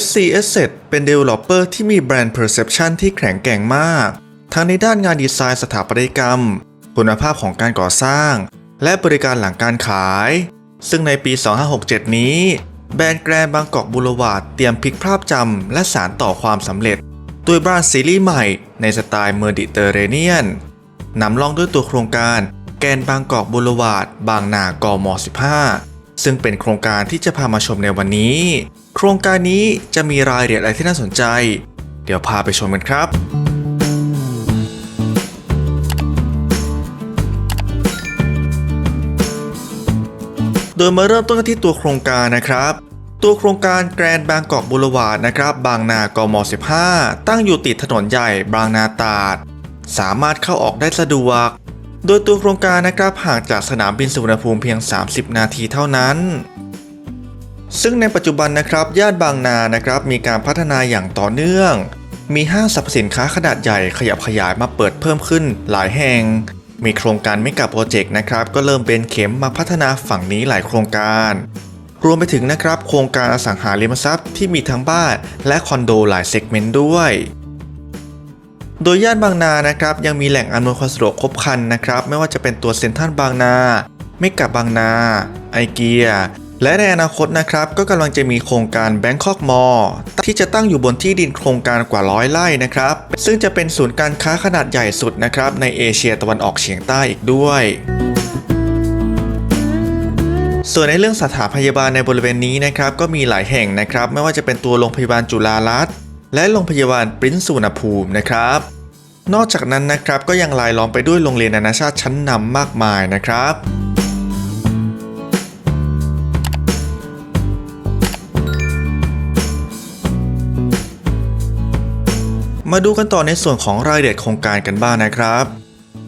SC Asset เป็น Developer ที่มีแบรนด์ Perception ที่แข็งแกร่งมาก ทั้งในด้านงานดีไซน์สถาปัตยกรรม คุณภาพของการก่อสร้าง และบริการหลังการขาย ซึ่งในปี 2567 นี้ แบรนด์แกรนบางกอกบูรวาดเตรียมพลิกภาพจำและสารต่อความสำเร็จด้วยบ้านซีรีส์ใหม่ในสไตล์เมดิเตอร์เรเนียนนำล่องด้วยตัวโครงการแกนบางกอกบูรวาดบางนากม 15 ซึ่งเป็นโครงการที่จะพามาชมในวันนี้ โครงการนี้จะมีรายละเอียดอะไรที่น่าสนใจ เดี๋ยวพาไปชมกันครับโดยมาเริ่มต้นกันที่ตัวโครงการนะครับ ตัวโครงการแกรนด์บางกอกบูรวาดนะครับ บางนากม 15 ตั้งอยู่ติดถนนใหญ่บางนาตาด สามารถเข้าออกได้สะดวก โดยตัวโครงการนะครับห่างจากสนามบินสุวรรณภูมิเพียง 30 นาทีเท่านั้น ซึ่งในปัจจุบันนะครับย่านบางนานะครับมีการพัฒนาอย่างต่อเนื่อง มีห้างสรรพสินค้าขนาดใหญ่ขยับขยายมาเปิดเพิ่มขึ้นหลายแห่ง มีโครงการไม่กับโปรเจกต์นะครับก็เริ่มเป็นเข็มมาพัฒนาฝั่งนี้หลายโครงการรวมไปถึงนะครับโครงการอสังหาริมทรัพย์ที่มีทั้งบ้านและคอนโดหลายเซกเมนต์ด้วย โดยย่านบางนานะครับยังมีแหล่งอำนวยความสะดวกครบครันนะครับ ไม่ว่าจะเป็นตัวเซ็นทรัลบางนาไม่กับบางนาไอเกียและในอนาคตนะครับก็กำลังจะมีโครงการ Bangkok Mall ที่จะตั้งอยู่บนที่ดินโครงการกว่าร้อยไร่นะครับ ซึ่งจะเป็นศูนย์การค้าขนาดใหญ่สุดนะครับในเอเชียตะวันออกเฉียงใต้อีกด้วยส่วนในเรื่องสถานพยาบาลในบริเวณนี้นะครับก็มีหลายแห่งนะครับ ไม่ว่าจะเป็นตัวโรงพยาบาลจุฬารัตน์ และโรงพยาบาลปริ้นสุวรรณภูมินะครับ นอกจากนั้นนะครับก็ยังรายล้อมไปด้วยโรงเรียนนานาชาติชั้นนำมากมายนะครับมาดูกันต่อในส่วนของรายละเอียดโครงการกันบ้างนะครับ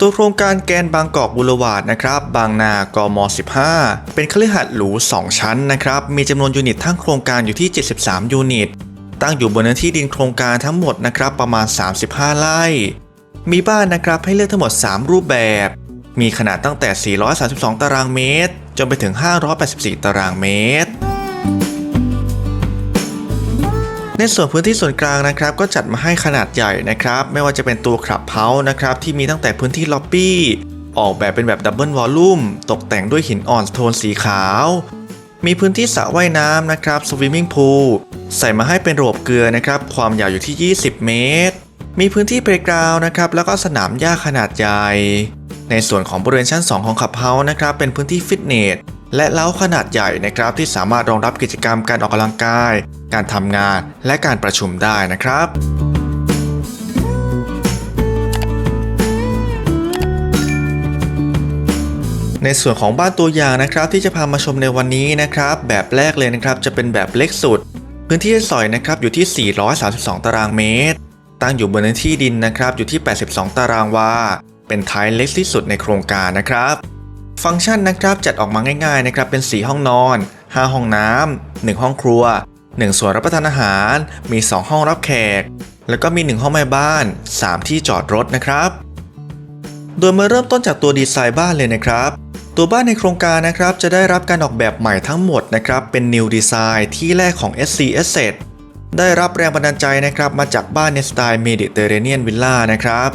ตัวโครงการแกนบางกอกบูรวาดนะครับ บางนากม 15 เป็นคฤหาสน์หรู 2 ชั้นนะครับ มีจำนวนยูนิตทั้งโครงการอยู่ที่ 73 ยูนิต ตั้งอยู่บนเนื้อที่ดินโครงการทั้งหมดนะครับประมาณ 35 ไร่ มีบ้านนะครับให้เลือกทั้งหมด 3 รูปแบบ มีขนาดตั้งแต่ 432 ตารางเมตร จนไปถึง 584 ตารางเมตร ในส่วนพื้นที่ส่วนกลางนะครับ ก็จัดมาให้ขนาดใหญ่นะครับ ไม่ว่าจะเป็นตัวคลับเฮาส์นะครับที่มีตั้งแต่พื้นที่ล็อบบี้ ออกแบบเป็นแบบดับเบิลวอลลุ่มตกแต่งด้วยหินอ่อนโทนสีขาว มีพื้นที่สระว่ายน้ำนะครับสวิมมิ่งพูล ใส่มาให้เป็นระบบเกลือนะครับ ความยาวอยู่ที่ 20 เมตร มีพื้นที่เพลย์กราวน์นะครับ แล้วก็สนามหญ้าขนาดใหญ่ ในส่วนของบริเวณชั้น 2 ของขับเฮาส์นะครับ เป็นพื้นที่ฟิตเนส และเล้าขนาดใหญ่นะครับ ที่สามารถรองรับกิจกรรมการออกกำลังกาย การทำงาน และการประชุมได้นะครับในส่วนของบ้านตัวอย่างนะครับที่จะพามาชมในวันนี้นะครับ แบบแรกเลยนะครับจะเป็นแบบเล็กสุด พื้นที่ให้สอยนะครับอยู่ที่ 432 ตารางเมตร ตั้งอยู่บนเนื้อที่ดินนะครับอยู่ที่ 82 ตารางวา เป็นท้ายเล็กที่สุดในโครงการนะครับ ฟังก์ชันนะครับจัดออกมาง่ายๆนะครับเป็น 4 ห้องนอน 5 ห้องน้ำ1ห้องครัว 1ส่วนรับประทานอาหาร มี 2 ห้องรับแขก แล้วก็มี 1 ห้องแม่บ้าน 3 ที่จอดรถนะครับ โดยมาเริ่มต้นจากตัวดีไซน์บ้านเลยนะครับ ตัวบ้านในโครงการนะครับจะได้รับการออกแบบใหม่ทั้งหมดนะครับเป็น New Design ที่แรกของ SC Asset ได้รับแรงบันดาลใจนะครับมาจากบ้านในสไตล์ Mediterranean Villa นะครับ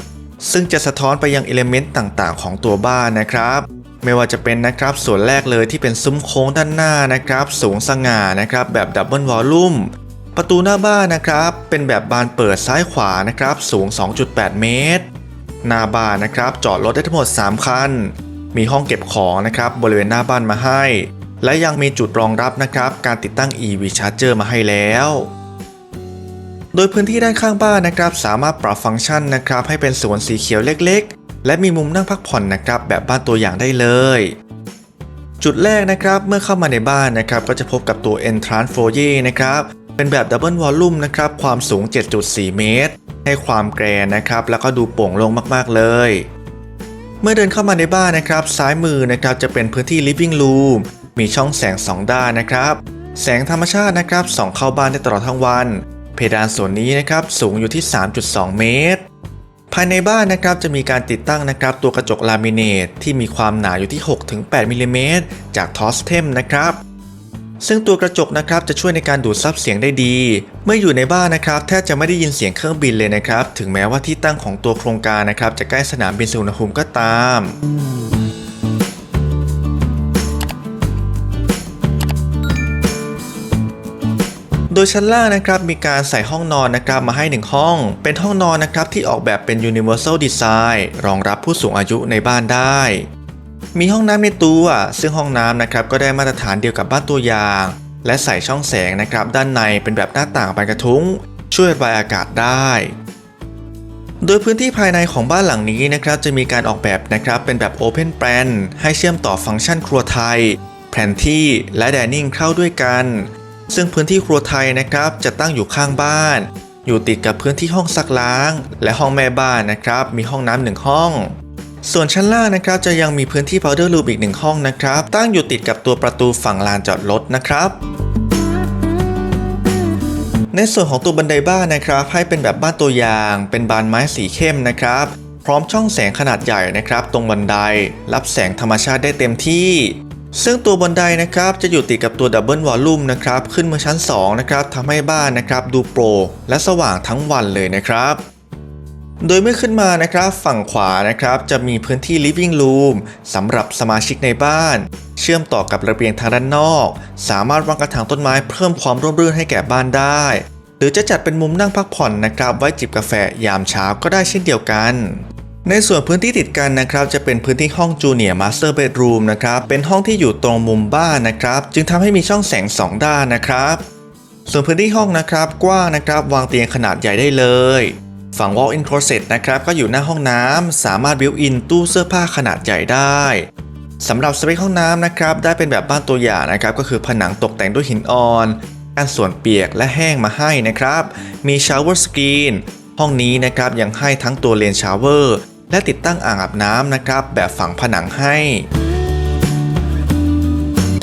ซึ่งจะสะท้อนไปยังอิเลเมนต์ต่างๆ ของตัวบ้านนะครับ ไม่ว่าจะเป็นนะครับส่วนแรกเลยที่เป็นซุ้มโค้งด้านหน้านะครับ สูงสง่านะครับแบบดับเบิลวอลลุ่มประตูหน้าบ้านนะครับ เป็นแบบบานเปิดซ้ายขวานะครับ สูง 2.8 เมตร หน้าบ้านนะครับ จอดรถได้ทั้งหมด 3 คัน มีห้องเก็บของนะครับบริเวณหน้าบ้านมาให้ และยังมีจุดรองรับนะครับการติดตั้ง EV Charger มาให้แล้ว โดยพื้นที่ด้านข้างบ้านนะครับสามารถปรับฟังก์ชันนะครับให้เป็นสวนสีเขียวเล็กๆ และมีมุมนั่งพักผ่อนนะครับแบบบ้านตัวอย่างได้เลย จุดแรกนะครับเมื่อเข้ามาในบ้านนะครับก็จะพบกับตัว Entrance Foyer นะครับเป็นแบบดับเบิลวอลลุ่มนะครับความสูง 7.4 เมตร ให้ความแกรนนะครับแล้วก็ดูโปร่งโล่งมากๆเลย เมื่อเดินเข้ามาในบ้านนะครับ ซ้ายมือนะครับจะเป็นพื้นที่ living room มีช่องแสง 2 ด้านนะครับ แสงธรรมชาตินะครับส่องเข้าบ้านได้ตลอดทั้งวัน เพดานส่วนนี้นะครับสูงอยู่ที่ 3.2 เมตร ภายในบ้านนะครับจะมีการติดตั้งนะครับตัวกระจกลามิเนตที่มีความหนาอยู่ที่ 6-8มิลลิเมตรจากทอสเทมนะครับ ซึ่งตัวกระจกนะครับจะช่วยในการดูดซับเสียงได้ดี เมื่ออยู่ในบ้านนะครับแทบจะไม่ได้ยินเสียงเครื่องบินเลยนะครับ ถึงแม้ว่าที่ตั้งของตัวโครงการนะครับจะใกล้สนามบินสุวรรณภูมิก็ตามโดยชั้นล่างนะครับมีการใส่ห้องนอนนะครับมาให้หนึ่งห้อง เป็นห้องนอนนะครับที่ออกแบบเป็น Universal Design รองรับผู้สูงอายุในบ้านได้ มีห้องน้ำในตัวซึ่งห้องน้ำนะครับก็ได้มาตรฐานเดียวกับบ้านตัวอย่าง และใส่ช่องแสงนะครับด้านในเป็นแบบหน้าต่างบานกระทุ้ง ช่วยระบายอากาศได้ โดยพื้นที่ภายในของบ้านหลังนี้นะครับจะมีการออกแบบนะครับเป็นแบบ Open Plan ให้เชื่อมต่อฟังก์ชันครัวไทย แผนที่และ Dining เข้าด้วยกัน ซึ่งพื้นที่ครัวไทยนะครับจะตั้งอยู่ข้างบ้าน อยู่ติดกับพื้นที่ห้องซักล้าง และห้องแม่บ้านนะครับมีห้องน้ำหนึ่งห้อง ส่วนชั้นล่างนะครับจะยังมีพื้นที่ powder room อีกหนึ่งห้องนะครับ ตั้งอยู่ติดกับตัวประตูฝั่งลานจอดรถนะครับในส่วนของตัวบันไดบ้านนะครับ ให้เป็นแบบบ้านตัวอย่าง เป็นบานไม้สีเข้มนะครับ พร้อมช่องแสงขนาดใหญ่นะครับ ตรงบันไดรับแสงธรรมชาติได้เต็มที่ ซึ่งตัวบันไดนะครับจะอยู่ติดกับตัวดับเบิลวอลลุ่มนะครับขึ้นมาชั้น2นะครับทำให้บ้านนะครับดูโปร่งและสว่างทั้งวันเลยนะครับ โดยเมื่อขึ้นมานะครับฝั่งขวานะครับจะมีพื้นที่ living room สำหรับสมาชิกในบ้าน เชื่อมต่อกับระเบียงทางด้านนอก สามารถวางกระถางต้นไม้เพิ่มความร่มรื่นให้แก่บ้านได้ หรือจะจัดเป็นมุมนั่งพักผ่อนนะครับ ไว้จิบกาแฟยามเช้าก็ได้เช่นเดียวกัน ในส่วนพื้นที่ติดกันนะครับ จะเป็นพื้นที่ห้องจูเนียร์มาสเตอร์เบดรูมนะครับเป็นห้องที่อยู่ตรงมุมบ้านนะครับ จึงทำให้มีช่องแสงสองด้านนะครับ ส่วนพื้นที่ห้องนะครับกว้างนะครับ วางเตียงขนาดใหญ่ได้เลย ฝั่ง walk-in closet นะครับก็อยู่หน้าห้องน้ำสามารถ built in ตู้เสื้อผ้าขนาดใหญ่ได้สำหรับสเปคห้องน้ำนะครับได้เป็นแบบบ้านตัวอย่างนะครับก็คือผนังตกแต่งด้วยหินอ่อนการส่วนเปียกและแห้งมาให้นะครับ มี shower screen ห้องนี้นะครับยังให้ทั้งตัวเลนชาวเวอร์และติดตั้งอ่างอาบน้ำนะครับ แบบฝังผนังให้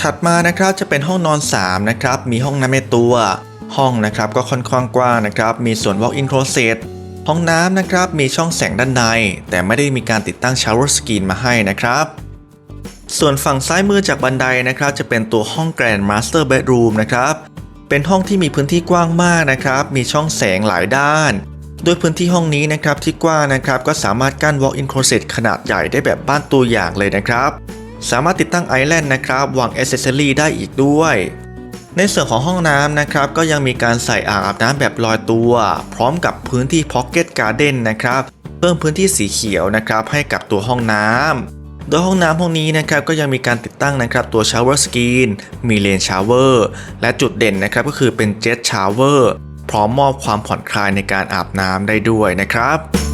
ถัดมานะครับจะเป็นห้องนอน 3 นะครับ มีห้องน้ำในตัว ห้องนะครับก็ค่อนข้างกว้างนะครับ มีส่วน walk-in closet ห้องน้ำนะครับมีช่องแสงด้านใน แต่ไม่ได้มีการติดตั้ง shower screen มาให้นะครับ ส่วนฝั่งซ้ายมือจากบันไดนะครับ จะเป็นตัวห้อง Grand Master Bedroom นะครับ เป็นห้องที่มีพื้นที่กว้างมากนะครับ มีช่องแสงหลายด้าน โดยพื้นที่ห้องนี้นะครับที่กว้างนะครับก็สามารถกั้น walk-in closet ขนาดใหญ่ได้แบบบ้านตัวอย่างเลยนะครับ สามารถติดตั้งไอแลนด์นะครับวางอ c เซสซอรีได้อีกด้วย ในส่วนของห้องน้ำนะครับก็ยังมีการใส่อ่างอาบน้ำแบบลอยตัว พร้อมกับพื้นที่ Pocket Garden นนะครับเพิ่มพื้นที่สีเขียวนะครับให้กับตัวห้องน้ำโดยห้องน้ำห้องนี้นะครับก็ยังมีการติดตั้งนะครับตัว Shower Screen มีเลนชาวเวอร์และจุดเด่นนะครับก็คือเป็น Jet Shower พร้อมมอบความผ่อนคลายในการอาบน้ำได้ด้วยนะครับ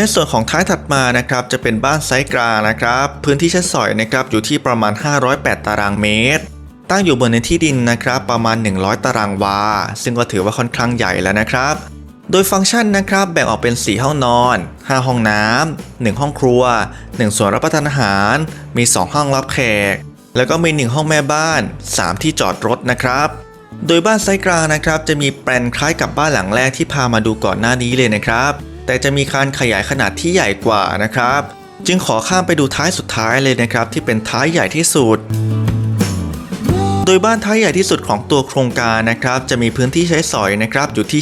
ในส่วนของท้ายถัดมานะครับจะเป็นบ้านไซส์กลางนะครับ พื้นที่ใช้สอยนะครับอยู่ที่ประมาณ 508 ตารางเมตร ตั้งอยู่บนเนื้อที่ดินนะครับประมาณ 100 ตารางวา ซึ่งก็ถือว่าค่อนข้างใหญ่แล้วนะครับ โดยฟังก์ชันนะครับแบ่งออกเป็น 4 ห้องนอน 5 ห้องน้ำ 1 ห้องครัว 1 ส่วนรับประทานอาหาร มี 2 ห้องรับแขก แล้วก็มี 1 ห้องแม่บ้าน 3 ที่จอดรถนะครับโดยบ้านไซส์กลางนะครับจะมีแปลนคล้ายกับบ้านหลังแรกที่พามาดูก่อนหน้านี้เลยนะครับ แต่จะมีการขยายขนาดที่ใหญ่กว่านะครับ จึงขอข้ามไปดูท้ายสุดท้ายเลยนะครับ ที่เป็นท้ายใหญ่ที่สุดโดยบ้านท้ายใหญ่ที่สุดของตัวโครงการนะครับ จะมีพื้นที่ใช้สอยนะครับอยู่ที่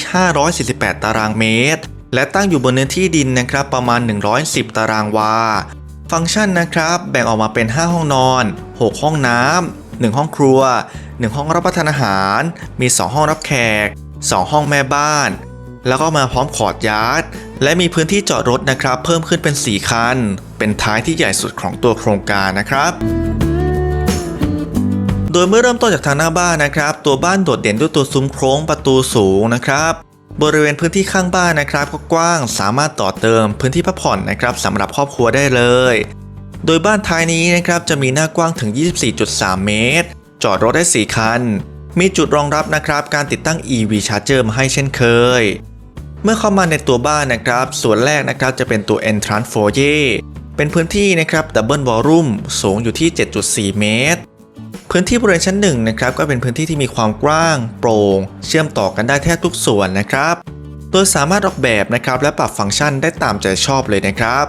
548 ตารางเมตร และตั้งอยู่บนเนื้อที่ดินนะครับประมาณ 110 ตารางวา ฟังก์ชันนะครับ แบ่งออกมาเป็น 5 ห้องนอน 6 ห้องน้ำ 1 ห้องครัว 1 ห้องรับประทานอาหาร มี 2 ห้องรับแขก 2 ห้องแม่บ้าน แล้วก็มาพร้อมขอดยาร์ด และมีพื้นที่จอดรถนะครับ เพิ่มขึ้นเป็น 4 คัน เป็นท้ายที่ใหญ่สุดของตัวโครงการนะครับโดยเมื่อเริ่มต้นจากทางหน้าบ้านนะครับ ตัวบ้านโดดเด่นด้วยตัวซุ้มโครงประตูสูงนะครับ บริเวณพื้นที่ข้างบ้านนะครับ ก็กว้างสามารถต่อเติมพื้นที่พักผ่อนนะครับสำหรับครอบครัวได้เลย โดยบ้านท้ายนี้นะครับจะมีหน้ากว้างถึง 24.3 เมตร จอดรถได้ 4 คัน มีจุดรองรับนะครับการติดตั้ง EV Charger มาให้เช่นเคย เมื่อเข้ามาในตัวบ้านนะครับ ส่วนแรกนะครับจะเป็นตัว Entrance Foyer เป็นพื้นที่นะครับ Double Volume สูงอยู่ที่ 7.4 เมตร พื้นที่บริเวณชั้นหนึ่งนะครับก็เป็นพื้นที่ที่มีความกว้าง โปร่ง เชื่อมต่อกันได้แทบทุกส่วนนะครับ โดยสามารถออกแบบนะครับและปรับฟังก์ชันได้ตามใจชอบเลยนะครับ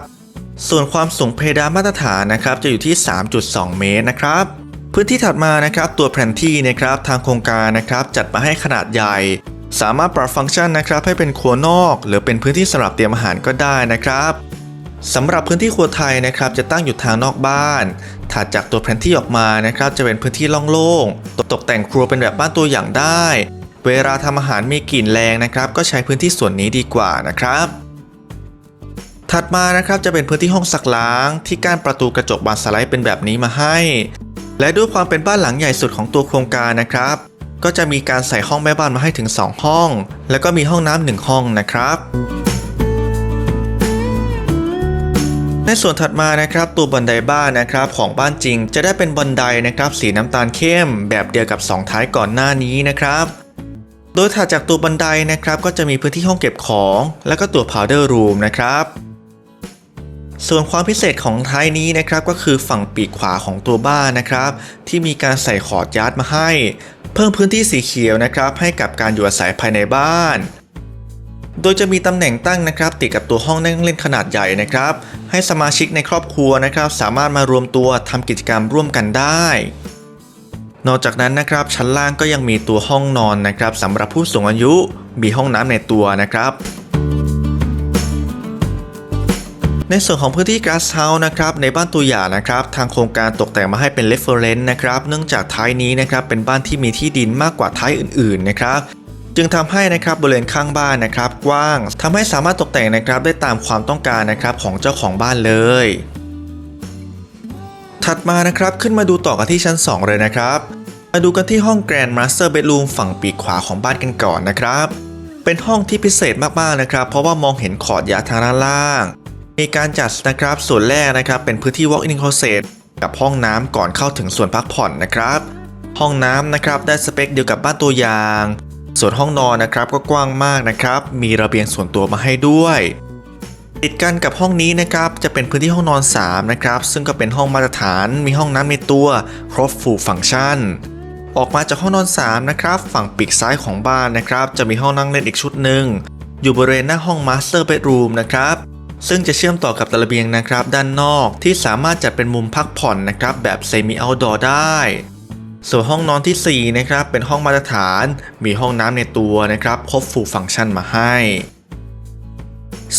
ส่วนความสูงเพดานมาตรฐานนะครับจะอยู่ที่ 3.2 เมตรนะครับพื้นที่ถัดมานะครับตัวแผนที่นะครับทางโครงการนะครับจัดมาให้ขนาดใหญ่ สามารถปรับฟังก์ชันนะครับให้เป็นครัวนอก หรือเป็นพื้นที่สำหรับเตรียมอาหารก็ได้นะครับสำหรับพื้นที่ครัวไทยนะครับจะตั้งอยู่ทางนอกบ้าน ถัดจากตัวแผนที่ออกมานะครับจะเป็นพื้นที่โล่งๆตกตกแต่งครัวเป็นแบบบ้านตัวอย่างได้ เวลาทำอาหารมีกลิ่นแรงนะครับ ก็ใช้พื้นที่ส่วนนี้ดีกว่านะครับ ถัดมานะครับจะเป็นพื้นที่ห้องซักล้างที่ก้านประตูกระจกบานสไลด์เป็นแบบนี้มาให้ และด้วยความเป็นบ้านหลังใหญ่สุดของตัวโครงการนะครับ ก็จะมีการใส่ห้องแม่บ้านมาให้ถึง 2 ห้อง แล้วก็มีห้องน้ำหนึ่งห้องนะครับ ในส่วนถัดมานะครับตัวบันไดบ้านนะครับของบ้านจริง จะได้เป็นบันไดนะครับสีน้ำตาลเข้ม แบบเดียวกับ 2 ท้ายก่อนหน้านี้นะครับ โดยถัดจากตัวบันไดนะครับก็จะมีพื้นที่ห้องเก็บของ แล้วก็ตัว powder room นะครับ ส่วนความพิเศษของท้ายนี้นะครับก็คือฝั่งปีกขวาของตัวบ้านนะครับ ที่มีการใส่ขอดยัดมาให้ เพิ่มพื้นที่สีเขียวนะครับ ให้กับการอยู่อาศัยภายในบ้าน โดยจะมีตำแหน่งตั้งนะครับ ติดกับตัวห้องนั่งเล่นขนาดใหญ่นะครับ ให้สมาชิกในครอบครัวนะครับ สามารถมารวมตัวทำกิจกรรมร่วมกันได้ นอกจากนั้นนะครับ ชั้นล่างก็ยังมีตัวห้องนอนนะครับสำหรับผู้สูงอายุมีห้องน้ำในตัวนะครับ ในส่วนของพื้นที่ Glass House นะครับในบ้านตัวอย่างนะครับทางโครงการตกแต่งมาให้เป็น reference นะครับเนื่องจากท้ายนี้นะครับเป็นบ้านที่มีที่ดินมากกว่าท้ายอื่นๆนะครับจึงทำให้นะครับบริเวณข้างบ้านนะครับกว้างทำให้สามารถตกแต่งนะครับได้ตามความต้องการนะครับของเจ้าของบ้านเลย ถัดมานะครับขึ้นมาดูต่อกันที่ชั้น 2 เลยนะครับ มาดูกันที่ห้อง Grand Master Bedroom ฝั่งปีกขวาของบ้านกันก่อนนะครับ เป็นห้องที่พิเศษมากๆนะครับ เพราะว่ามองเห็นขอดยาทางด้านล่าง มีการจัดนะครับส่วนแรกนะครับเป็นพื้นที่ walk-in closet กับห้องน้ำก่อนเข้าถึงส่วนพักผ่อนนะครับ ห้องน้ำนะครับได้สเปคเดียวกับบ้านตัวอย่าง ส่วนห้องนอนนะครับก็กว้างมากนะครับ มีระเบียงส่วนตัวมาให้ด้วย ติดกันกับห้องนี้นะครับจะเป็นพื้นที่ห้องนอน 3 นะครับ ซึ่งก็เป็นห้องมาตรฐาน มีห้องน้ำในตัวครบฟูลฟังก์ชัน ออกมาจากห้องนอน 3 นะครับ ฝั่งปีกซ้ายของบ้านนะครับ จะมีห้องนั่งเล่นอีกชุดหนึ่งอยู่บริเวณหน้าห้อง Master Bedroom นะครับ ซึ่งจะเชื่อมต่อกับระเบียงนะครับ ด้านนอกที่สามารถจัดเป็นมุมพักผ่อนนะครับ แบบ Semi Outdoor ได้ ส่วนห้องนอนที่ 4 นะครับ เป็นห้องมาตรฐาน มีห้องน้ำในตัวนะครับครบฟูลฟังก์ชันมาให้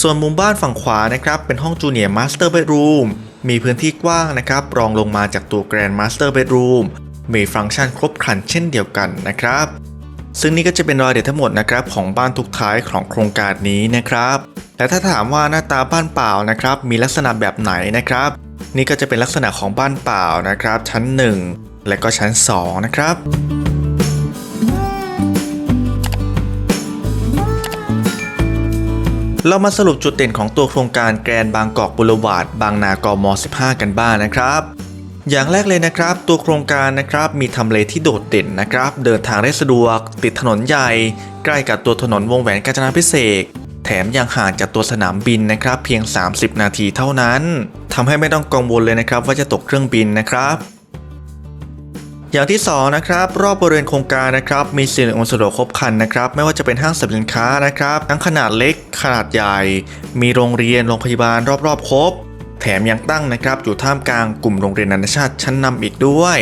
ส่วนมุมบ้านฝั่งขวานะครับ เป็นห้องจูเนียร์มาสเตอร์เบดรูมมีพื้นที่กว้างนะครับ รองลงมาจากตัวแกรนด์มาสเตอร์เบดรูมมีฟังก์ชันครบครันเช่นเดียวกันนะครับ ซึ่งนี่ก็จะเป็นรายละเอียดทั้งหมดนะครับของบ้านทุกท้ายของโครงการนี้นะครับ และถ้าถามว่าหน้าตาบ้านเปล่านะครับมีลักษณะแบบไหนนะครับ นี่ก็จะเป็นลักษณะของบ้านเปล่านะครับ ชั้น 1 และก็ชั้น 2 นะครับเรามาสรุปจุดเด่นของตัวโครงการแกรนบางกอกบุรวาดบางนากม 15 กันบ้างนะครับ อย่างแรกเลยนะครับ ตัวโครงการนะครับมีทำเลที่โดดเด่นนะครับ เดินทางได้สะดวก ติดถนนใหญ่ ใกล้กับตัวถนนวงแหวนกาญจนาพิเศษกแถมยังห่างจากตัวสนามบินนะครับ เพียง 30 นาทีเท่านั้นทำให้ไม่ต้องกังวลเลยนะครับ ว่าจะตกเครื่องบินนะครับ อย่างที่สองนะครับรอบบริเวณโครงการนะครับ มีสิ่งอำนวยสะดวกครบครันนะครับ ไม่ว่าจะเป็นห้างสรรพสินค้านะครับ ทั้งขนาดเล็กขนาดใหญ่ มีโรงเรียนโรงพยาบาลรอบๆครบ แถมยังตั้งนะครับอยู่ท่ามกลางกลุ่มโรงเรียนนานาชาติชั้นนำอีกด้วย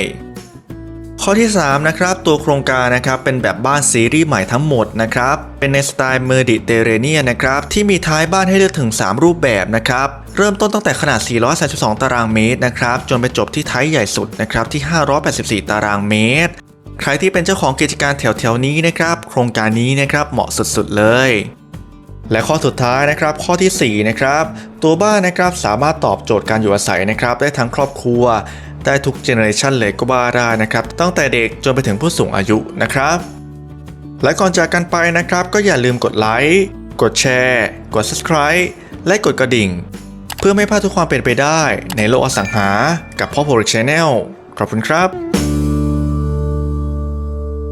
ข้อที่3นะครับตัวโครงการนะครับเป็นแบบบ้านซีรีส์ใหม่ทั้งหมดนะครับเป็นในสไตล์เมอร์ดิเตเรเนียนะครับที่มีท้ายบ้านให้เลือกถึง 3 รูปแบบนะครับเริ่มต้นตั้งแต่ขนาด 432 ตารางเมตรนะครับจนไปจบที่ท้ายใหญ่สุดนะครับที่ 584 ตารางเมตร ใครที่เป็นเจ้าของกิจการแถวๆนี้นะครับโครงการนี้นะครับเหมาะสุดๆเลย และข้อสุดท้ายนะครับข้อทีสี่ 4 นะครับ ตัวบ้านนะครับสามารถตอบโจทย์การอยู่อาศัยนะครับ ได้ทั้งครอบครัว ได้ทุกเจเนอเรชันเลยก็ว่าได้นะครับ ตั้งแต่เด็กจนไปถึงผู้สูงอายุนะครับ และก่อนจากกันไปนะครับ ก็อย่าลืมกดไลค์กดแชร์ กด subscribe และกดกระดิ่ง เพื่อไม่พลาดทุกความเป็นไปได้ในโลกอสังหา กับพ่อโพลิชแนลขอบคุณครับ